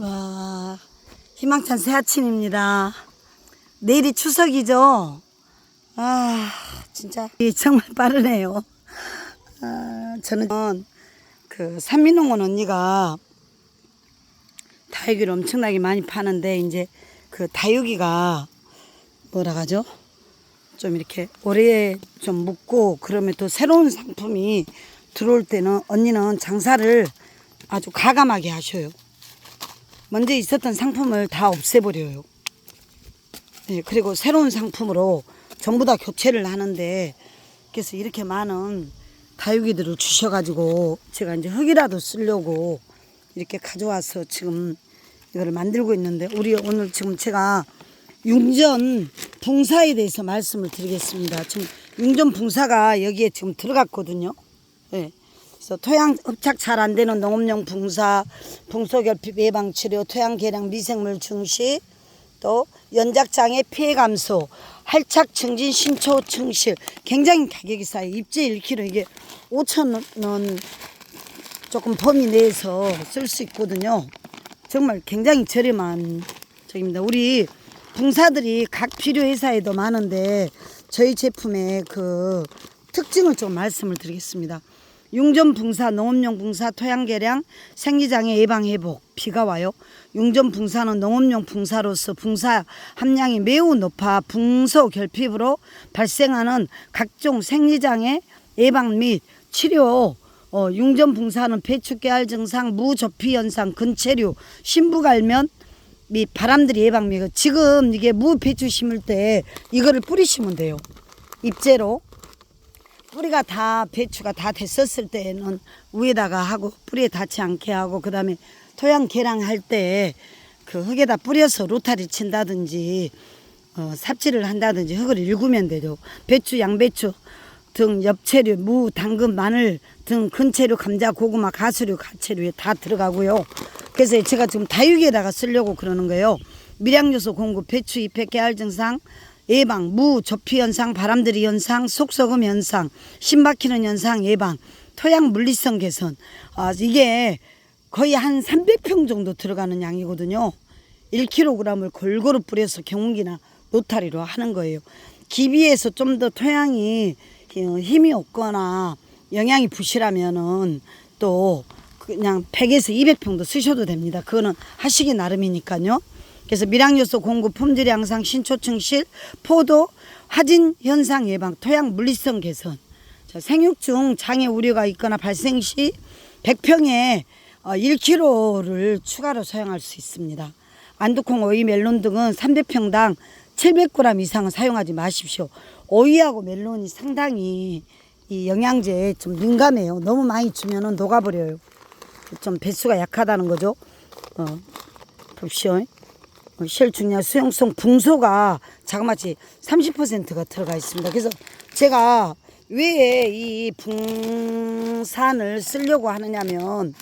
와, 희망찬 새 아침입니다. 내일이 추석이죠? 아, 진짜 이 정말 빠르네요. 아, 저는 그 산민홍원 언니가 다육이를 엄청나게 많이 파는데 이제 그 다육이가 뭐라 하죠? 좀 이렇게 오래 좀 묵고 그러면 또 새로운 상품이 들어올 때는 언니는 장사를 아주 가감하게 하셔요. 먼저 있었던 상품을 다 없애버려요. 예, 그리고 새로운 상품으로 전부 다 교체를 하는데 그래서 이렇게 많은 다육이들을 주셔가지고 제가 이제 흙이라도 쓰려고 이렇게 가져와서 지금 이거를 만들고 있는데 우리 오늘 지금 제가 융전 붕사에 대해서 말씀을 드리겠습니다. 지금 융전 붕사가 여기에 지금 들어갔거든요. 예. 그래서 토양 흡착 잘 안 되는 농업용 붕사, 붕소결핍 예방 치료, 토양 개량 미생물 증시, 또 연작장애 피해 감소, 할착 증진 신초 증실. 굉장히 가격이 싸요. 입재 1kg 이게 5천 원 조금 범위 내에서 쓸 수 있거든요. 정말 굉장히 저렴한 저입니다. 우리 붕사들이 각 필요 회사에도 많은데 저희 제품의 그 특징을 좀 말씀을 드리겠습니다. 융전 붕사, 농업용 붕사, 토양 개량, 생리장애 예방 회복. 비가 와요. 융전 붕사는 농업용 붕사로서 붕사 함량이 매우 높아 붕소 결핍으로 발생하는 각종 생리장애 예방 및 치료 어, 융전 붕사는 배축계할 증상, 무접피 현상, 근체류, 신부갈면 및 바람들이 예방 및 지금 이게 무 배추 심을 때 이거를 뿌리시면 돼요. 입재로 뿌리가 다 배추가 다 됐었을 때는 위에다가 하고 뿌리에 닿지 않게 하고 그다음에 토양 개량 할 때 그 흙에다 뿌려서 로타리 친다든지 어, 삽질을 한다든지 흙을 일구면 되죠. 배추, 양배추 등 엽채류, 무, 당근, 마늘 등 근채류, 감자, 고구마, 가수류, 가채류에 다 들어가고요. 그래서 제가 지금 다육이에다가 쓰려고 그러는 거예요. 밀양요소 공급, 배추 잎의 깨알 증상, 예방, 무, 접피 현상, 바람들이 현상, 속썩음 현상, 심박히는 현상 예방, 토양 물리성 개선. 아, 이게 거의 한 300평 정도 들어가는 양이거든요. 1kg을 골고루 뿌려서 경운기나 노타리로 하는 거예요. 기비에서 좀 더 토양이 어, 힘이 없거나 영양이 부실하면은 또 그냥 100에서 200평도 쓰셔도 됩니다. 그거는 하시기 나름이니까요. 그래서 밀양요소 공급, 품질 향상, 신초층실, 포도, 화진 현상 예방, 토양 물리성 개선. 자, 생육 중 장애 우려가 있거나 발생 시 100평에 1kg를 추가로 사용할 수 있습니다. 안두콩, 오이, 멜론 등은 300평당 700g 이상은 사용하지 마십시오. 오이하고 멜론이 상당히 이 영양제에 좀 민감해요. 너무 많이 주면은 녹아버려요. 좀 배수가 약하다는 거죠. 어, 봅시오. 어, 실 중량 수용성 붕소가 자그마치 30%가 들어가 있습니다. 그래서 제가 왜 이 붕산을 쓰려고 하느냐면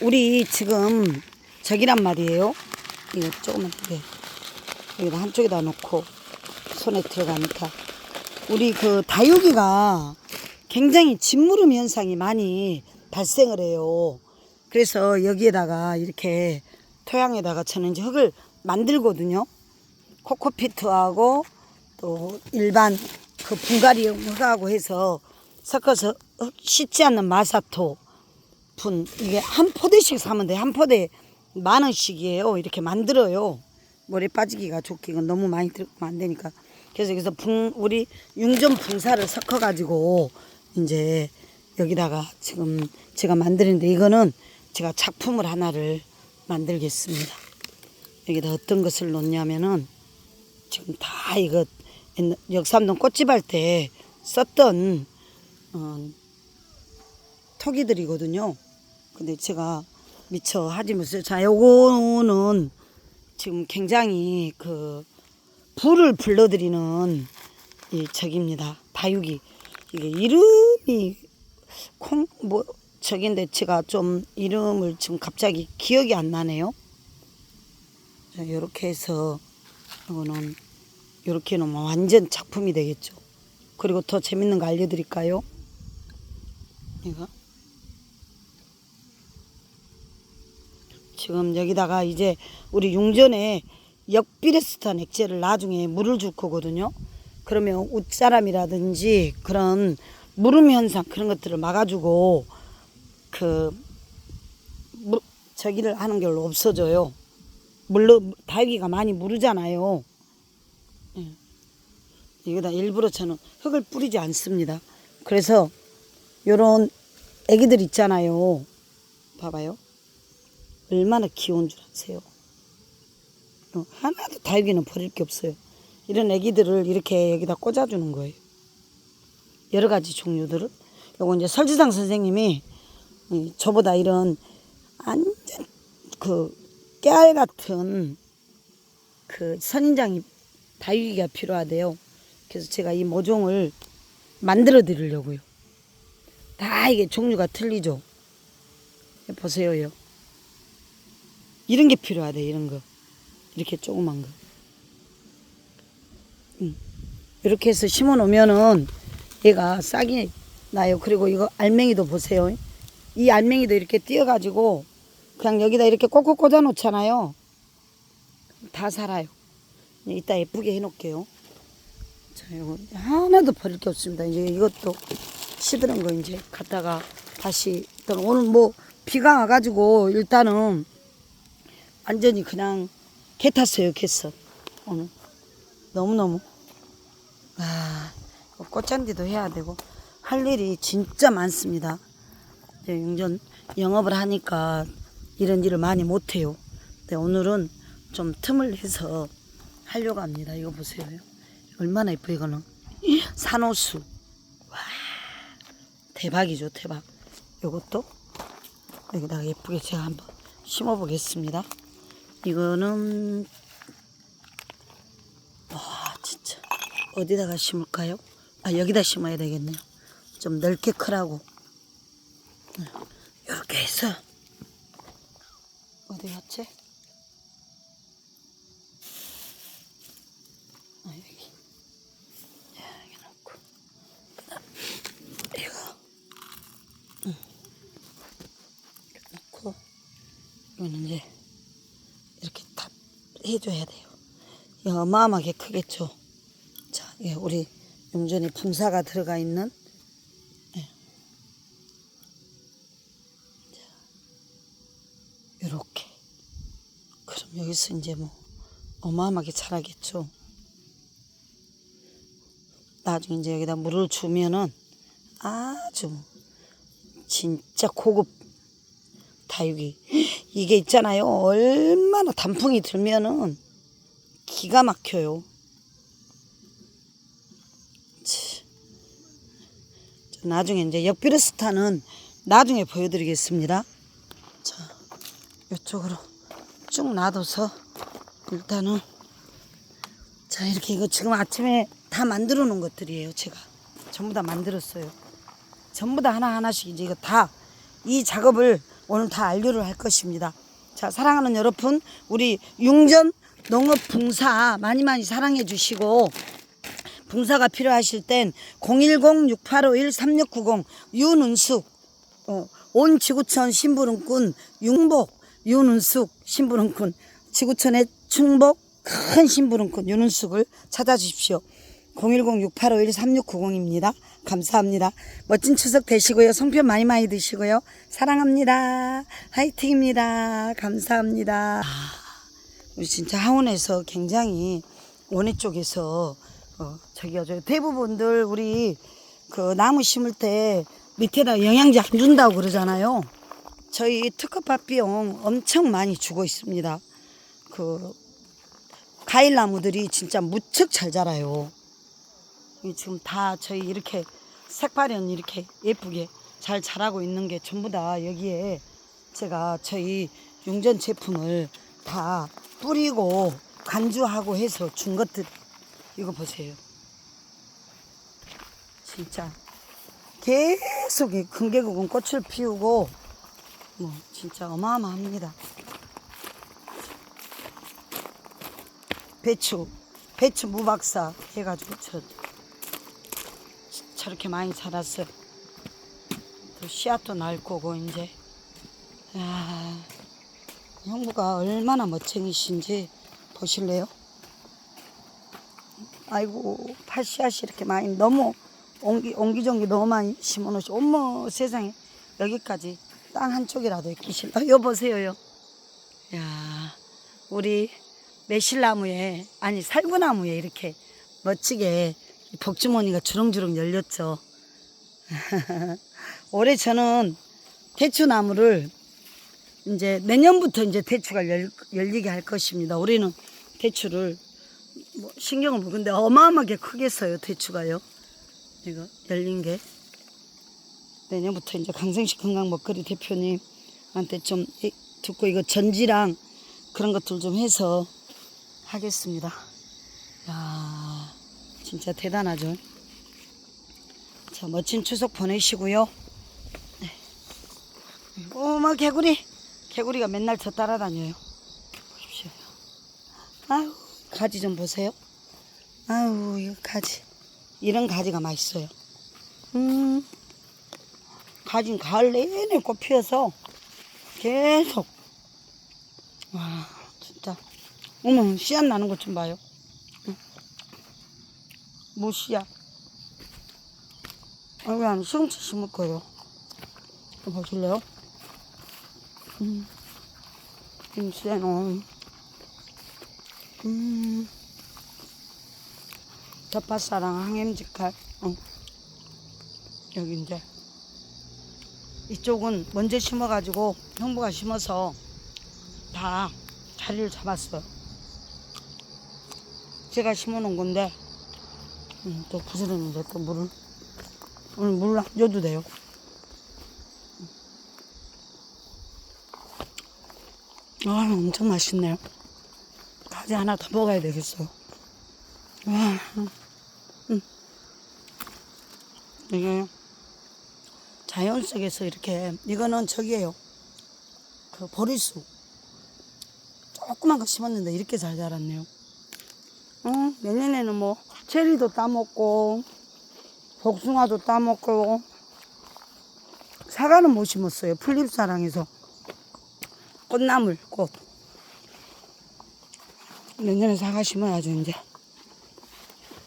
우리 지금 저기란 말이에요. 이거 조금만 네. 여기다 한쪽에다 놓고 손에 들어가니까 우리 그 다육이가 굉장히 짓무름 현상이 많이 발생을 해요. 그래서 여기에다가 이렇게 토양에다가 저는 이제 흙을 만들거든요. 코코피트하고 또 일반 그 분갈이 흙하고 해서 섞어서 흙 씻지 않는 마사토 분 이게 한 포대씩 사면 돼. 한 포대 만 원씩이에요. 이렇게 만들어요. 물에 빠지기가 좋게 이건 너무 많이 들으면 안 되니까. 그래서 여기서 붕 우리 융전 붕사를 섞어 가지고 이제 여기다가 지금 제가 만드는데 이거는 제가 작품을 하나를 만들겠습니다. 여기다 어떤 것을 놓냐면은 지금 다 이거 역삼동 꽃집 할 때 썼던 어, 토기들이거든요. 근데 제가 미처 하지 못해요. 자, 요거는 지금 굉장히 그 불을 불러들이는 이 적입니다. 다육이. 이게 이름이 콩, 뭐, 저긴데 제가 좀 이름을 지금 갑자기 기억이 안 나네요. 자, 요렇게 해서 이거는 요렇게 놓으면 완전 작품이 되겠죠. 그리고 더 재밌는 거 알려드릴까요? 이거. 지금 여기다가 이제 우리 용전에 역비레스탄 액체를 나중에 물을 줄 거거든요. 그러면 웃자람이라든지 그런 무름 현상 그런 것들을 막아주고 그 무, 저기를 하는 걸로 없어져요. 물로 다육이가 많이 무르잖아요. 예. 여기다 일부러 저는 흙을 뿌리지 않습니다. 그래서 요런 애기들 있잖아요. 봐봐요. 얼마나 귀여운 줄 아세요? 어, 하나도 다육이는 버릴 게 없어요. 이런 애기들을 이렇게 여기다 꽂아주는 거예요. 여러 가지 종류들을. 요거 이제 설주상 선생님이 이 저보다 이런 완전 그 깨알 같은 그 선인장이 다육이가 필요하대요. 그래서 제가 이 모종을 만들어 드리려고요. 다 이게 종류가 틀리죠. 보세요요. 이런 게 필요하대 이런 거. 이렇게 조그만 거. 음. 이렇게 해서 심어 놓으면은 얘가 싹이 나요. 그리고 이거 알맹이도 보세요. 이 알맹이도 이렇게 띄어가지고 그냥 여기다 이렇게 꼭꼭 꽂아 놓잖아요. 다 살아요. 이따 예쁘게 해 놓을게요. 자, 이거 하나도 버릴 게 없습니다. 이제 이것도 시드는 거 이제 갖다가 다시 오늘 뭐 비가 와가지고 일단은 완전히 그냥 개 탔어요, 개서 오늘 너무너무 아 꽃잔디도 해야 되고 할 일이 진짜 많습니다. 용전 영업을 하니까 이런 일을 많이 못해요. 근데 오늘은 좀 틈을 내서 하려고 합니다. 이거 보세요. 얼마나 예뻐 이거는 산호수 와 대박이죠 대박. 요것도 여기다가 예쁘게 제가 한번 심어 보겠습니다. 이거는 와 진짜 어디다가 심을까요? 아 여기다 심어야 되겠네요. 좀 넓게 크라고 해서 어디 갔지? 아 여기 야, 여기 놓고 이거 응. 놓고 이거는 이제 이렇게 다 해줘야 돼요. 이 어마어마하게 크겠죠. 자, 예, 우리 용전에 분사가 들어가 있는 예. 자, 요렇게. 그럼 여기서 이제 뭐 어마어마하게 자라겠죠. 나중에 이제 여기다 물을 주면은 아주 진짜 고급 다육이. 이게 있잖아요. 얼마나 단풍이 들면은 기가 막혀요. 나중에 이제 역비르스타는 나중에 보여드리겠습니다. 자 이쪽으로 쭉 놔둬서 일단은 자 이렇게 이거 지금 아침에 다 만들어 놓은 것들이에요 제가 전부 다 만들었어요 전부 다 하나하나씩 이제 이거 다 이 작업을 오늘 다 완료를 할 것입니다. 자, 사랑하는 여러분, 우리 융전 농업 붕사 많이 많이 사랑해 주시고 붕사가 필요하실 땐 010-6851-3690 윤은숙 어, 온 지구촌 심부름꾼 융복 윤은숙 심부름꾼 지구촌의 충복 큰 심부름꾼 윤은숙을 찾아주십시오. 010-6851-3690입니다. 감사합니다. 멋진 추석 되시고요. 송편 많이 많이 드시고요. 사랑합니다. 화이팅입니다. 감사합니다. 아, 우리 진짜 하원에서 굉장히 원해 쪽에서 어, 저기요 저 대부분들 우리 그 나무 심을 때 밑에다 영양제 안 준다고 그러잖아요. 저희 특허밥 비용 엄청 많이 주고 있습니다. 그 과일 나무들이 진짜 무척 잘 자라요. 이 지금 다 저희 이렇게 색발연 이렇게 예쁘게 잘 자라고 있는 게 전부 다 여기에 제가 저희 용전 제품을 다 뿌리고 간주하고 해서 준 것들 이거 보세요. 진짜 계속 이 금계국은 꽃을 피우고 뭐 진짜 어마어마합니다. 배추 배추 무박사 해가지고 저 저렇게 많이 자랐어요. 또 씨앗도 날 거고 이제 야 형부가 얼마나 멋쟁이신지 보실래요? 아이고 파씨앗이 이렇게 많이 너무 옹기, 옹기종기 너무 많이 심어놓으시 어머 세상에 여기까지 땅 한쪽이라도 끼실 아, 여 보세요요 야 우리 매실나무에 아니 살구나무에 이렇게 멋지게 이 복주머니가 주렁주렁 열렸죠 올해 저는 대추나무를 이제 내년부터 이제 대추가 열, 열리게 할 것입니다. 올해는 대추를 뭐 신경을 못 근데 어마어마하게 크겠어요 대추가요. 이거 열린 게 내년부터 이제 강생식 건강 먹거리 대표님한테 좀 이- 듣고 이거 전지랑 그런 것들 좀 해서 하겠습니다. 야 진짜 대단하죠. 자 멋진 추석 보내시고요. 어머 개구리. 개구리가 맨날 저 따라다녀요. 보십시오. 아유 가지 좀 보세요. 아유 이거 가지. 이런 가지가 맛있어요. 음 가지는 가을 내내 꽃 피어서 계속. 와 진짜. 어머 씨앗 나는 것 좀 봐요. 응. 뭐 씨앗? 아유 안 시금치 심을 거예요? 보실래요? 음, 김새는, 음, 덮밥사랑 항엠직칼, 어. 여기 이제, 이쪽은 먼저 심어가지고, 형부가 심어서 다 자리를 잡았어요. 제가 심어 놓은 건데, 음, 또 부스러는데 또 물을, 오늘 물안 줘도 돼요. 아, 엄청 맛있네요. 가지 하나 더 먹어야 되겠어요. 와, 음. 이게 자연 속에서 이렇게 이거는 저기예요. 그 보리수. 조그만 거 심었는데 이렇게 잘 자랐네요. 어, 내년에는 뭐 체리도 따먹고 복숭아도 따먹고 사과는 못 심었어요. 풀잎사랑에서. 꽃나물 꽃 내년에 사과 심어야죠 이제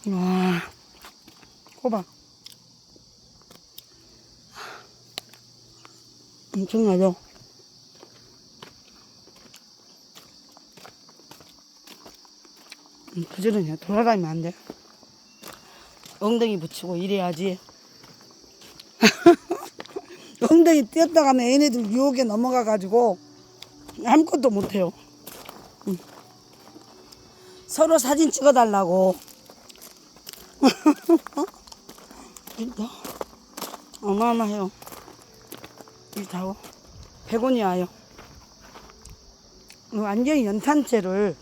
와 호박 엄청나죠 음, 부지런히 돌아다니면 안 돼 엉덩이 붙이고 이래야지 엉덩이 띄었다 가면 얘네들 유혹에 넘어가 가지고 아무것도 못해요. 응. 서로 사진 찍어달라고. 진짜 어마어마해요. 이 다워. 100원이 와요. 완전히 연탄재를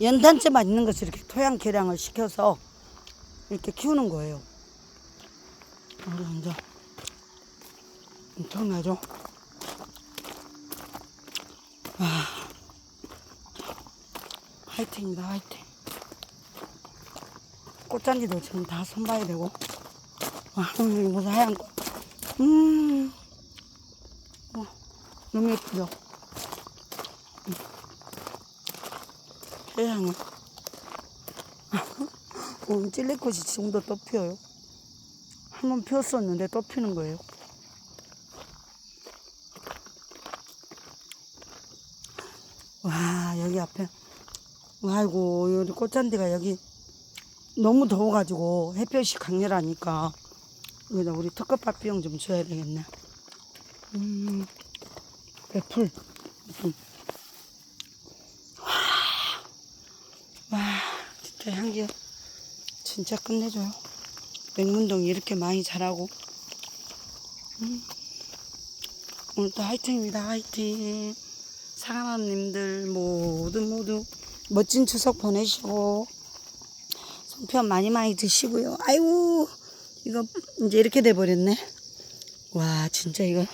연탄재만 있는 것을 이렇게 토양 개량을 시켜서 이렇게 키우는 거예요. 우리 이제 엄청나죠? 화이팅입니다, 화이팅. 꽃잔디도 지금 다 손봐야 되고. 와, 무슨 하얀 꽃. 음. 와, 너무 예쁘죠? 음. 세상에. 오늘 찔레꽃이 지금도 또 피어요. 한 번 피었었는데 또 피는 거예요. 와, 여기 앞에. 아이고, 여기 꽃잔디가 여기 너무 더워가지고 햇볕이 강렬하니까 여기다 우리 턱컵밥 비용 좀 줘야 되겠네. 음, 애플. 음. 와, 와, 진짜 향기 진짜 끝내줘요. 맹문동이 이렇게 많이 자라고. 음. 오늘도 화이팅입니다, 화이팅. 사랑하님들 모두 모두 멋진 추석 보내시고 송편 많이 많이 드시고요. 아이고 이거 이제 이렇게 돼 버렸네. 와 진짜 이거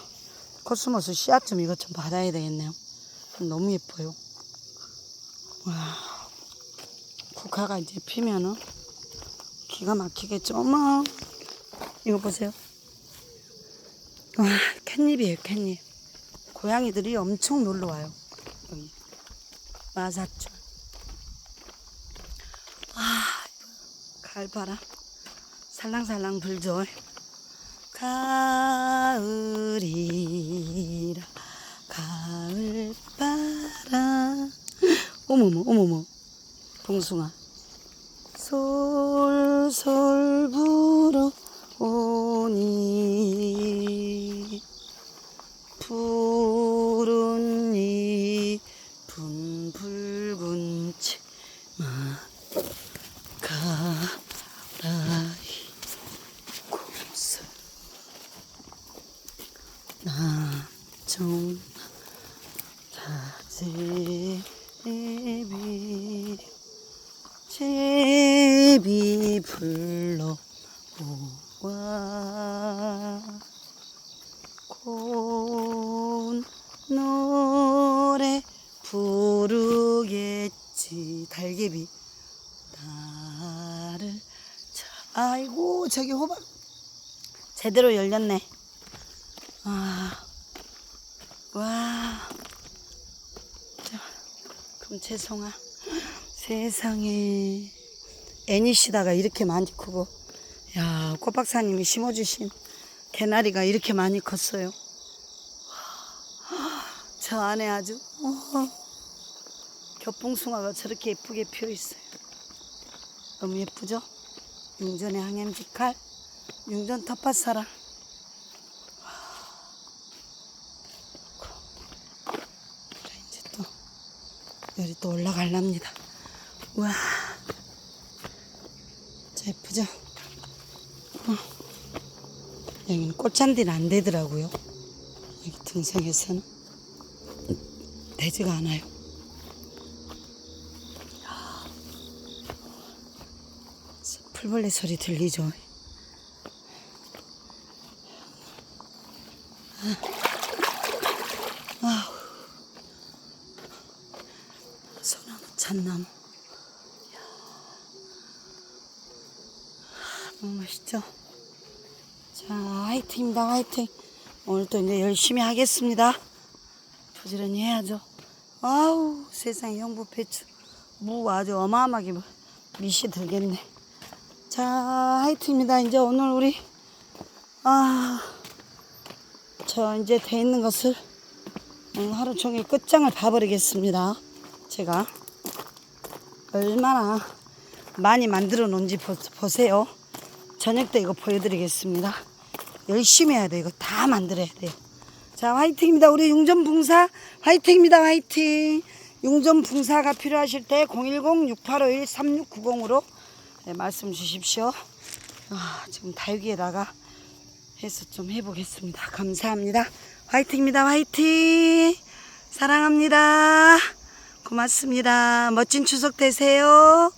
코스모스 씨앗 좀 이것 좀 받아야 되겠네요. 너무 예뻐요. 와 국화가 이제 피면은 기가 막히겠죠. 어머 이거 보세요. 와 캣닙이에요 캣닙. 고양이들이 엄청 놀러 와요. 마사촌. 아, 가을 바람 살랑살랑 불죠. 가을이라 가을바람 어머머 어머머. 봉숭아. 솔솔 불어오니. 푸른 잎은 붉은 치마 가라이 곰슬 남종 다제비 제비 불러 오와 곤 노래 부르겠 지 달개비. 나를 자 아이고 저기 호박. 제대로 열렸네. 아, 와, 자, 금채송아, 세상에. 애니시다가 이렇게 많이 크고, 야, 꽃박사님이 심어주신 개나리가 이렇게 많이 컸어요. 저 안에 아주 어, 겹봉숭아가 저렇게 예쁘게 피어 있어요. 너무 예쁘죠? 융전의 항염지칼, 융전 텃밭사랑. 이제 또 열이 또 올라갈랍니다. 우와, 자 예쁘죠? 어. 여기는 꽃잔디는 안 되더라고요. 여기 등성에서는 되지가 않아요. 풀벌레 소리 들리죠? 소나무 잣나무. 이야. 너무 멋있죠? 자 화이팅입니다 화이팅. 오늘 또 이제 열심히 하겠습니다. 부지런히 해야죠. 아우 세상에 형부 배추. 무 아주 어마어마하게 뭐 밑이 들겠네 자 화이팅입니다 이제 오늘 우리 아 저 이제 돼 있는 것을 오늘 하루 종일 끝장을 봐버리겠습니다. 제가 얼마나 많이 만들어 놓은지 보, 보세요. 저녁 때 이거 보여드리겠습니다. 열심히 해야 돼. 이거 다 만들어야 돼요. 자, 화이팅입니다. 우리 융전붕사 화이팅입니다. 화이팅. 융전붕사가 필요하실 때 010-6851-3690으로 네, 말씀 주십시오. 아, 지금 다육이에다가 해서 좀 해보겠습니다. 감사합니다. 화이팅입니다. 화이팅! 사랑합니다. 고맙습니다. 멋진 추석 되세요.